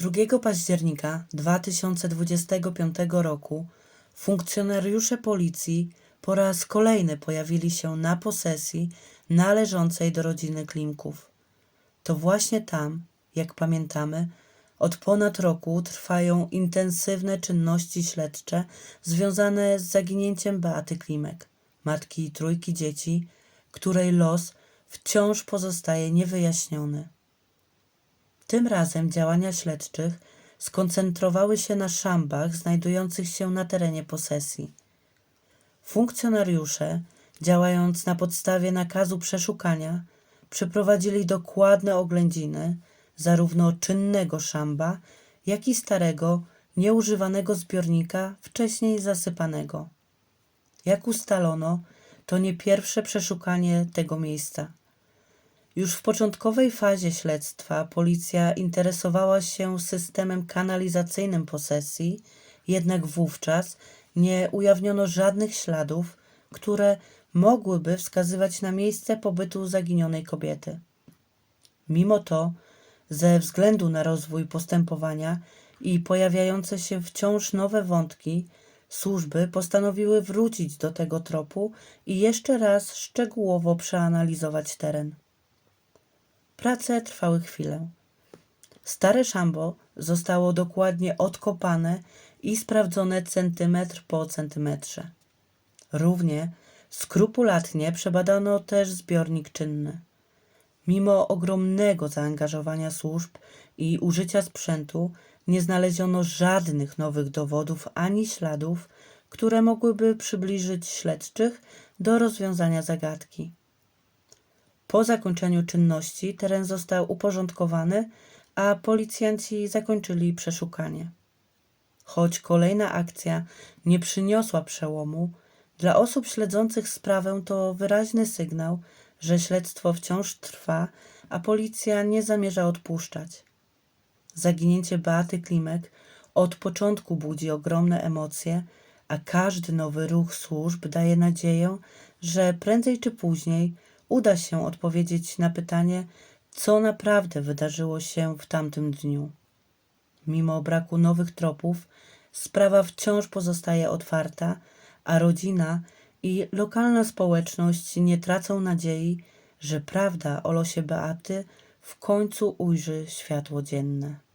2 października 2025 roku funkcjonariusze policji po raz kolejny pojawili się na posesji należącej do rodziny Klimków. To właśnie tam, jak pamiętamy, od ponad roku trwają intensywne czynności śledcze związane z zaginięciem Beaty Klimek, matki trójki dzieci, której los wciąż pozostaje niewyjaśniony. Tym razem działania śledczych skoncentrowały się na szambach znajdujących się na terenie posesji. Funkcjonariusze, działając na podstawie nakazu przeszukania, przeprowadzili dokładne oględziny zarówno czynnego szamba, jak i starego, nieużywanego zbiornika wcześniej zasypanego. Jak ustalono, to nie pierwsze przeszukanie tego miejsca. Już w początkowej fazie śledztwa policja interesowała się systemem kanalizacyjnym posesji, jednak wówczas nie ujawniono żadnych śladów, które mogłyby wskazywać na miejsce pobytu zaginionej kobiety. Mimo to, ze względu na rozwój postępowania i pojawiające się wciąż nowe wątki, służby postanowiły wrócić do tego tropu i jeszcze raz szczegółowo przeanalizować teren. Prace trwały chwilę. Stare szambo zostało dokładnie odkopane i sprawdzone centymetr po centymetrze. Równie skrupulatnie przebadano też zbiornik czynny. Mimo ogromnego zaangażowania służb i użycia sprzętu, nie znaleziono żadnych nowych dowodów ani śladów, które mogłyby przybliżyć śledczych do rozwiązania zagadki. Po zakończeniu czynności teren został uporządkowany, a policjanci zakończyli przeszukanie. Choć kolejna akcja nie przyniosła przełomu, dla osób śledzących sprawę to wyraźny sygnał, że śledztwo wciąż trwa, a policja nie zamierza odpuszczać. Zaginięcie Beaty Klimek od początku budzi ogromne emocje, a każdy nowy ruch służb daje nadzieję, że prędzej czy później uda się odpowiedzieć na pytanie, co naprawdę wydarzyło się w tamtym dniu. Mimo braku nowych tropów, sprawa wciąż pozostaje otwarta, a rodzina i lokalna społeczność nie tracą nadziei, że prawda o losie Beaty w końcu ujrzy światło dzienne.